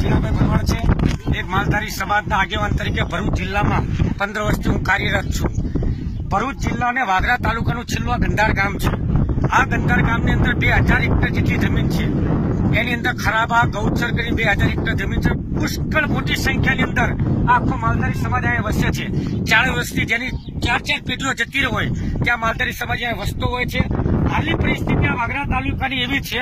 જીણાભાઈ ભરવાડ છે. એક માલધારી સમાજના આગેવાન તરીકે ભરૂચ જિલ્લામાં પંદર વર્ષથી હું કાર્યરત છું. ભરૂચ જિલ્લા અને વાગરા તાલુકાનું છેલ્લું ગંધાર ગામ છે. આ ગંધાર ગામની અંદર બે હજાર હેક્ટર જેટલી જમીન છે. એની અંદર ખરાબા, ગૌચર કરી બે હજાર હેક્ટર જમીન છે. પુષ્કળ મોટી સંખ્યાની અંદર આખો માલધારી સમાજ અહીંયા વસે છે. ચાર વર્ષથી જેની ચાર ચાર પેઢીઓ જતી હોય, ત્યાં માલધારી સમાજ અહીંયા વસતો હોય છે. હાલની પરિસ્થિતિ આ વાગરા તાલુકાની એવી છે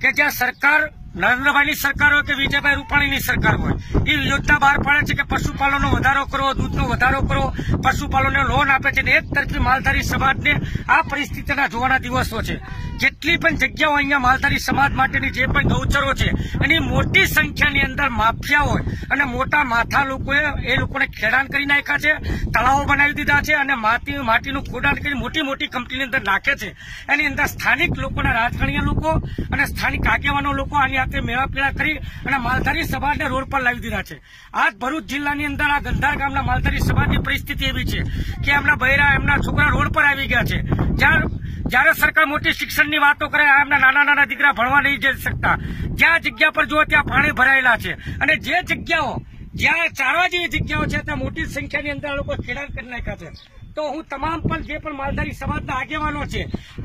કે જ્યાં સરકાર નરેન્દ્રભાઈની સરકાર હોય કે વિજયભાઈ રૂપાણીની સરકાર હોય, એ યોજના બહાર પાડે છે કે પશુપાલનનો વધારો કરો, દૂધનો વધારો કરો, પશુપાલનને લોન આપે છે એક તરફી માલધારી સમાજને આ પરિસ્થિતિના જોવાના દિવસો છે. જેટલી પણ જગ્યાઓ અહીંયા માલધારી સમાજ માટેની જે પણ ગૌચરો છે, એની મોટી સંખ્યાની અંદર માફિયા હોય અને મોટા માથા લોકોએ એ લોકોને ખેડાણ કરી નાખ્યા છે, તળાવો બનાવી દીધા છે અને માટી, માટીનું ખોડાણ કરી મોટી મોટી કંપનીની અંદર નાખે છે. એની અંદર સ્થાનિક લોકોના રાજકારણીય લોકો અને સ્થાનિક આગેવાનો લોકો આની હાથે મેળાપેળા કરી અને માલધારી સમાજને રોડ પર લાવી દીધા છે. આજ ભરૂચ જિલ્લાની અંદર આ ગંધાર ગામના માલધારી સમાજની પરિસ્થિતિ એવી છે કે એમના બૈરા, એમના છોકરા રોડ પર આવી ગયા છે. જ્યાં, જ્યારે સરકાર મોટી શિક્ષણની વાતો કરે એમના નાના નાના દીકરા ભણવા નહીં જઈ શકતા. જ્યાં જગ્યા પર જુઓ, ત્યાં પાણી ભરાયેલા છે. અને જે જગ્યાઓ, જ્યાં ચારવા જેવી જગ્યાઓ છે, ત્યાં મોટી સંખ્યાની અંદર આ લોકો ખેડાણ કરી નાખ્યા છે. તો હું તમામ પણ જે પણ માલધારી સમાજના આગેવાનો છે,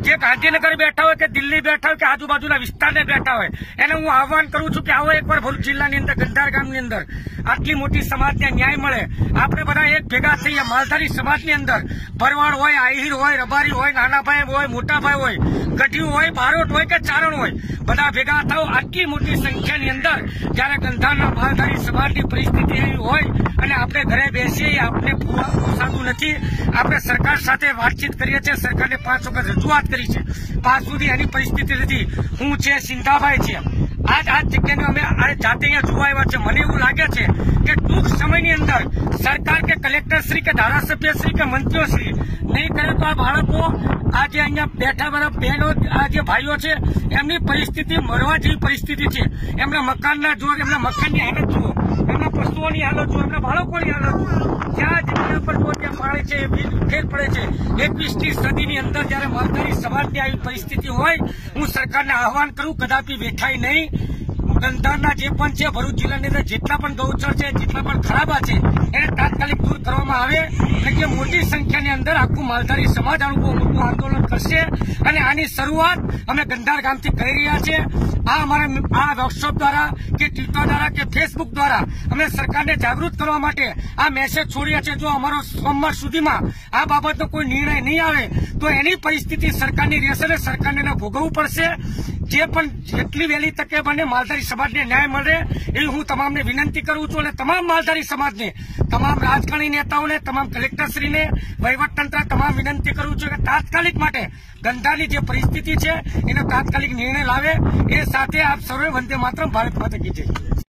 જે ગાંધીનગર બેઠા હોય કે દિલ્હી બેઠા હોય કે આજુબાજુના વિસ્તારને બેઠા હોય, એને હું આહવાન કરું છું કે આવો એકવાર ભરૂચ જિલ્લાની અંદર ગંધાર ગામની અંદર આટલી મોટી સમાજને ન્યાય મળે. આપણે બધા એક ભેગા થઈએ. માલધારી સમાજની અંદર ભરવાડ હોય, આહિર હોય, રબારી હોય, નાનાભાઈ હોય, મોટાભાઈ હોય, ગઢિયું હોય, બારોટ હોય કે ચારણ હોય, બધા ભેગા થાવ આટલી મોટી સંખ્યાની અંદર જ્યારે ગંધારના માલધારી સમાજની પરિસ્થિતિ એવી હોય અને આપણે ઘરે બેસીએ, આપણે પોસાતું નથી. આપણે સરકાર સાથે વાતચીત કરીએ છીએ. સરકારને પાંચ વખત રજૂઆત કરી છે. પાંચ સુધી એની પરિસ્થિતિ નથી. હું છે, સિંધાભાઈ છે. આજ આ જગ્યાને અમે જાતે અહીંયા જોવા આવ્યા છે. મને એવું લાગે છે કે ટૂંક સમયની અંદર સરકાર કે કલેક્ટર શ્રી કે ધારાસભ્ય શ્રી કે મંત્રીઓશ્રી નહીં કરે તો આ બાળકો, આ જે અહીંયા બેઠા બધા બહેનો, આ જે ભાઈઓ છે, એમની પરિસ્થિતિ મરવા જેવી પરિસ્થિતિ છે. એમના મકાનના જોર એમના મકાનની હાલત જુઓ. એમના પશુઓની હાલત જુઓ એમના બાળકોની હાલત જુઓ જ્યાં જમીન પર જુઓ ત્યાં પાણી છે ફેર પડે છે. એકવીસમી સદીની અંદર જયારે માલધારી સમાજની આવી પરિસ્થિતિ હોય, હું સરકારને આહવાન કરું, કદાપી વેઠાય નહીં. ગંધારના જે પણ છે, ભરૂચ જિલ્લાની અંદર જેટલા પણ ગૌચર છે, જેટલા પણ ખરાબા છે, એને તાત્કાલિક દૂર કરવામાં આવે એટલે કે મોટી સંખ્યાની અંદર આખું માલધારી સમાજ આનું મોટું આંદોલન કરશે. અને આની શરૂઆત અમે ગંધાર ગામથી કરી રહ્યા છે. આ અમારા આ વર્કશોપ દ્વારા કે ટ્વિટર દ્વારા કે ફેસબુક દ્વારા અમે સરકારને જાગૃત કરવા માટે આ મેસેજ છોડ્યા છે. જો અમારો સોમવાર સુધીમાં આ બાબતનો કોઈ નિર્ણય નહીં આવે, તો એની પરિસ્થિતિ સરકારની રહેશે અને સરકારને ભોગવવું પડશે. જે પણ જેટલી વહેલી તકે બને માલધારી સમાજને ન્યાય મળે એવી હું તમામને વિનંતી કરું છું અને તમામ માલધારી સમાજને, તમામ રાજકારણી નેતાઓને, તમામ કલેક્ટરશ્રીને, વહીવટતંત્ર તમામ વિનંતી કરું છું કે તાત્કાલિક માટે ગંધાની જે પરિસ્થિતિ છે, એનો તાત્કાલિક નિર્ણય લાવે. એ સાથે આપ સર્વે વંદે માત્ર ભારત માતા કી જય.